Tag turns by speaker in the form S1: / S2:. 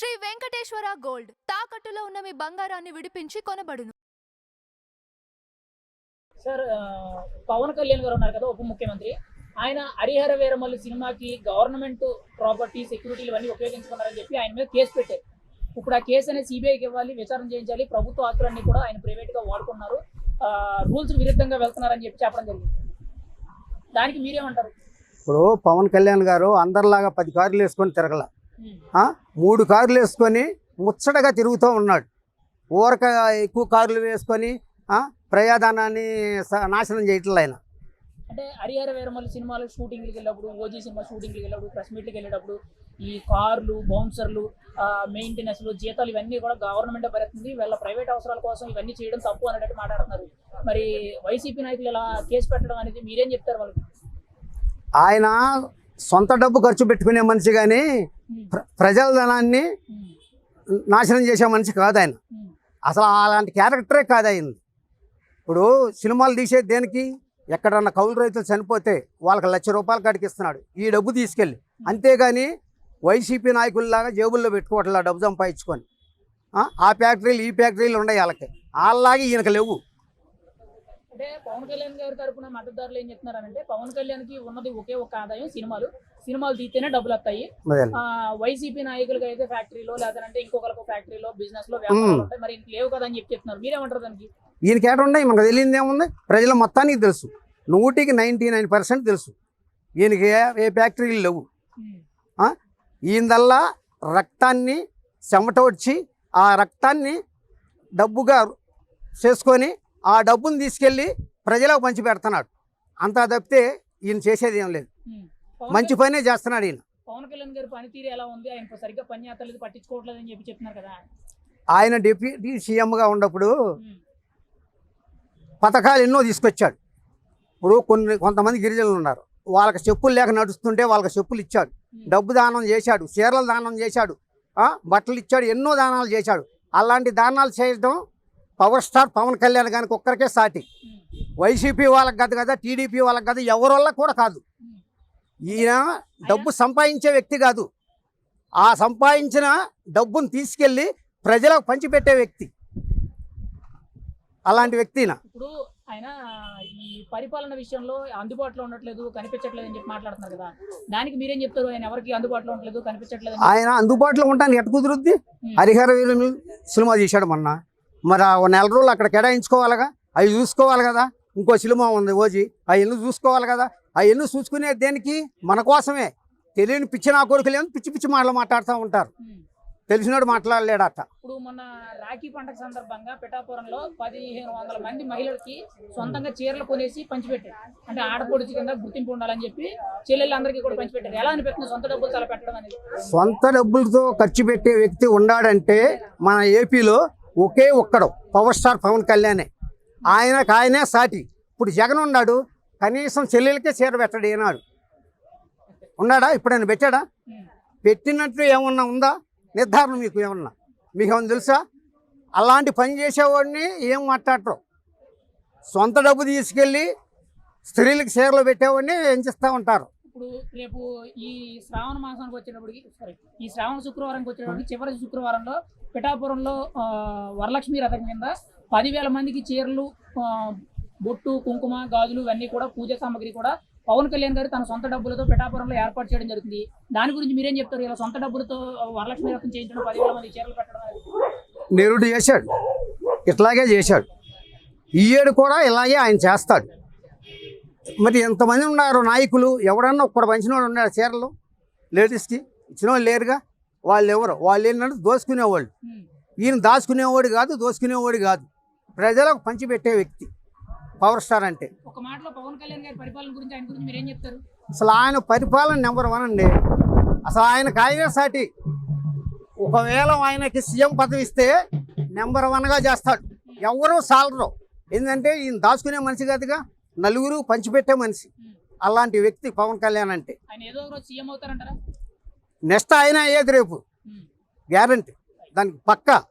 S1: Shri Venkateswara gold. తాకట్టులో ఉన్న మీ బంగారాన్ని విడిపించి కొనబడును.
S2: సార్ పవన్ కళ్యాణ్ గారు ఉన్నారు కదా ఉప ముఖ్యమంత్రి. ఆయన హరిహర వీరమల్లి సినిమాకి గవర్నమెంట్ ప్రాపర్టీ సెక్యూరిటీలు ఇవన్నీ ఉపయోగించుకున్నారని చెప్పి ఆయన మీద కేసు పెట్టారు. ఇప్పుడు ఆ కేసు అనేది సిబిఐకి ఇవ్వాలి విచారణ చేయించాలి ప్రభుత్వ ఆస్తులన్నీ కూడా ఆయన ప్రైవేట్గా వాడుకున్నారు. రూల్స్ విరుద్ధంగా వెళ్తున్నారని చెప్పి చెప్పడం జరిగింది. దానికి మీరేమంటారు?
S3: ఇప్పుడు పవన్ కళ్యాణ్ గారు అందరిలాగా పది కార్లు వేసుకొని తిరగల? మూడు కార్లు వేసుకొని ముచ్చటగా తిరుగుతూ ఉన్నాడు. ఊరక ఎక్కువ కార్లు వేసుకొని? ప్రయాదానాన్ని నాశనం చేయట్లేదు ఆయన.
S2: అంటే హరిహర వీరమల్లి సినిమాలు షూటింగ్కి వెళ్ళినప్పుడు ఓజీ సినిమా షూటింగ్కి వెళ్ళినప్పుడు ప్రెస్ మీట్కి వెళ్ళేటప్పుడు ఈ కార్లు బౌన్సర్లు మెయింటెనెన్స్లు జీతాలు ఇవన్నీ కూడా గవర్నమెంట్ భరిస్తుంది వీళ్ళ ప్రైవేట్ అవసరాల కోసం ఇవన్నీ చేయడం తప్పు అనేటట్టు మాట్లాడుతున్నారు. మరి వైసీపీ నాయకులు ఇలా కేసు పెట్టడం అనేది మీరేం చెప్తారు వాళ్ళకి?
S3: ఆయన సొంత డబ్బు ఖర్చు పెట్టుకునే మనిషి కానీ ప్రజల ధనాన్ని నాశనం చేసే మనిషి కాదు ఆయన. అసలు అలాంటి క్యారెక్టరే కాదు అయింది ఇప్పుడు సినిమాలు తీసేది దేనికి ఎక్కడన్నా కౌలు రైతులు చనిపోతే వాళ్ళకి లక్ష రూపాయలు కాడికి ఇస్తున్నాడు ఈ డబ్బు తీసుకెళ్ళి. అంతేగాని వైసీపీ నాయకుల్లాగా జేబుల్లో పెట్టుకోవట్లే ఆ డబ్బు సంపాదించుకొని. ఆ? ఆ ఫ్యాక్టరీలు ఈ ఫ్యాక్టరీలు ఉన్నాయి వాళ్ళకి. వాళ్ళలాగే ఈయనకు లేవు.
S2: అంటే పవన్ కళ్యాణ్ గారి తరపున మద్దతుదారులు ఏం చెప్తున్నారంటే పవన్ కళ్యాణ్కి ఉన్నది ఒకే ఒక ఆదాయం సినిమాలు. సినిమాలు తీస్తేనే డబ్బులు వస్తాయి. వైసీపీ నాయకులకి అయితే ఫ్యాక్టరీలో లేదంటే ఇంకొకరికి ఫ్యాక్టరీలో బిజినెస్లో వ్యాపారాలు ఉంటాయి మరి లేవు కదా అని చెప్పి చెప్తున్నారు. మీరేమంటారు దానికి?
S3: ఈయనకి ఏట ఉన్నాయి మనకు తెలియదు ఏముంది? ప్రజల మొత్తానికి తెలుసు. నూటికి నైంటీ నైన్ పర్సెంట్ తెలుసు. ఈయనకి ఏ ఏ ఫ్యాక్టరీలు లేవు. ఈయనదల్లా రక్తాన్ని చెమట వచ్చి ఆ రక్తాన్ని డబ్బుగా చేసుకొని ఆ డబ్బుని తీసుకెళ్ళి ప్రజలకు పంచి పెడుతున్నాడు. అంతా తప్పితే ఈయన చేసేది ఏం లేదు. మంచి పనే చేస్తున్నాడు ఈయన.
S2: పవన్ కళ్యాణ్ గారి పనితీరు ఎలా ఉంది? ఆయన సరిగ్గా పని చేస్తలేదు పట్టించుకోవట్లేదు అని చెప్పి చెప్తున్నారు కదా
S3: ఆయన. డిప్యూటీ సీఎంగా ఉన్నప్పుడు పథకాలు ఎన్నో తీసుకొచ్చాడు. ఇప్పుడు కొన్ని కొంతమంది గిరిజనులు ఉన్నారు. వాళ్ళకి చెప్పులు లేక నడుస్తుంటే వాళ్ళకి చెప్పులు ఇచ్చాడు. డబ్బు దానం చేశాడు చీరల దానం చేశాడు బట్టలు ఇచ్చాడు ఎన్నో దానాలు చేశాడు. అలాంటి దానాలు చేయడం పవర్ స్టార్ పవన్ కళ్యాణ్ గారికి ఒక్కరికే సాటి. వైసీపీ వాళ్ళకి కాదు కదా టీడీపీ వాళ్ళకి కాదు ఎవరి వల్ల కూడా కాదు. ఈయన డబ్బు సంపాదించే వ్యక్తి కాదు. ఆ సంపాదించిన డబ్బును తీసుకెళ్ళి ప్రజలకు పంచిపెట్టే వ్యక్తి. అలాంటి వ్యక్తి.
S2: ఇప్పుడు ఆయన ఈ పరిపాలన విషయంలో అందుబాటులో ఉండట్లేదు కనిపించట్లేదు అని చెప్పి మాట్లాడుతున్నారు కదా. దానికి మీరేం చెప్తారు? ఆయన ఎవరికి అందుబాటులో ఉండట్లేదు కనిపించట్లేదు
S3: ఆయన అందుబాటులో ఉండడానికి ఎట్ట కుదురుద్ది. హరిహర వీరులు సినిమా తీశాడు మొన్న. మరి ఆ నెల రోజులు అక్కడ కేటాయించుకోవాలిగా? అవి చూసుకోవాలి కదా? ఇంకో సినిమా ఉంది ఓజీ. ఆ ఇల్లు చూసుకోవాలి కదా? ఆ ఇల్లు చూసుకునే దేనికి? మన కోసమే. తెలియని పిచ్చి నా కొడుకులేమో పిచ్చి పిచ్చి మాటలు మాట్లాడుతూ ఉంటారు. తెలిసినోడు మాట్లాడలేడట.
S2: ఇప్పుడు మొన్న రాఖీ పండగ సందర్భంగా పిఠాపురంలో పదిహేను వందల మంది మహిళలకి సొంతంగా చీరలు కొనేసి పంచిపెట్టారు. అంటే ఆడపడుచు కింద గుర్తింపు ఉండాలని చెప్పి చెల్లెళ్ళందరికీ కూడా పంచిపెట్టారు. ఎలా అనిపిస్తుంది? సొంత డబ్బులు తల పెట్టడం అనేది?
S3: సొంత డబ్బులతో ఖర్చు పెట్టే వ్యక్తి ఉన్నాడంటే మన ఏపీలో ఒకే ఒక్కడు పవర్ స్టార్ పవన్ కళ్యాణే. ఆయనకు ఆయనే సాటి. ఇప్పుడు జగన్ ఉన్నాడు కనీసం చెల్లెలకే చీర పెట్టాడు ఏనాడు ఉన్నాడా? ఇప్పుడైనా పెట్టాడా?
S2: పెట్టినట్టు
S3: పెట్టినట్లు ఏమన్నా ఉందా? నిర్ధారణ మీకు ఏమన్నా? మీకు ఏమన్నా తెలుసా? అలాంటి పని చేసేవాడిని ఏం మాట్లాడరు. సొంత డబ్బు తీసుకెళ్ళి స్త్రీలకు చీరలు పెట్టేవాడిని చేస్తూ ఉంటారు.
S2: ఇప్పుడు రేపు ఈ శ్రావణ మాసానికి వచ్చేటప్పటికి సారీ ఈ శ్రావణ శుక్రవారంకి వచ్చేటప్పటికి చివరి శుక్రవారంలో పిఠాపురంలో వరలక్ష్మి రథం కింద పదివేల మందికి చీరలు బొట్టు కుంకుమ గాజులు ఇవన్నీ కూడా పూజ సామాగ్రి కూడా పవన్ కళ్యాణ్ గారు తన సొంత డబ్బులతో పిఠాపురంలో ఏర్పాటు చేయడం జరుగుతుంది. దాని గురించి మీరేం చెప్తారు? ఇలా సొంత డబ్బులతో వరలక్ష్మి రథం చేయించడం పదివేల మంది చీరలు పెట్టడం
S3: నేరుడు చేశాడు. ఇట్లాగే చేశాడు. ఈ ఏడు కూడా ఇలాగే ఆయన చేస్తాడు. మరి ఎంతమంది ఉన్నారు? నాయకులు? ఎవడన్నా ఒక్కడ పంచిన వాడు ఉన్నాడు చీరలు? లేడీస్కి? ఇచ్చిన వాళ్ళు లేరుగా? వాళ్ళు ఎవరు వాళ్ళు ఏంటంటే దోసుకునేవాళ్ళు. ఈయన దాచుకునేవాడు కాదు దోసుకునేవాడు కాదు. ప్రజలకు పంచిపెట్టే వ్యక్తి. పవర్ స్టార్ అంటే.
S2: ఒక మాటలో పవన్ కళ్యాణ్ గారి పరిపాలన గురించి ఆయన గురించి మీరేం చెప్తారు?
S3: అసలు ఆయన పరిపాలన నెంబర్ వన్ అండి. అసలు ఆయనే సాటి ఒకవేళ ఆయనకి సీఎం పదవి ఇస్తే నెంబర్ వన్గా చేస్తాడు. ఎవరు సాలరు. ఏంటంటే ఈయన దాచుకునే మనిషి కాదుగా. నలుగురు పంచిపెట్టే మనిషి. అలాంటి వ్యక్తి పవన్ కళ్యాణ్ అంటే. నెక్స్ట్ ఆయన అయ్యేది రేపు. గ్యారంటీ. దానికి పక్కా.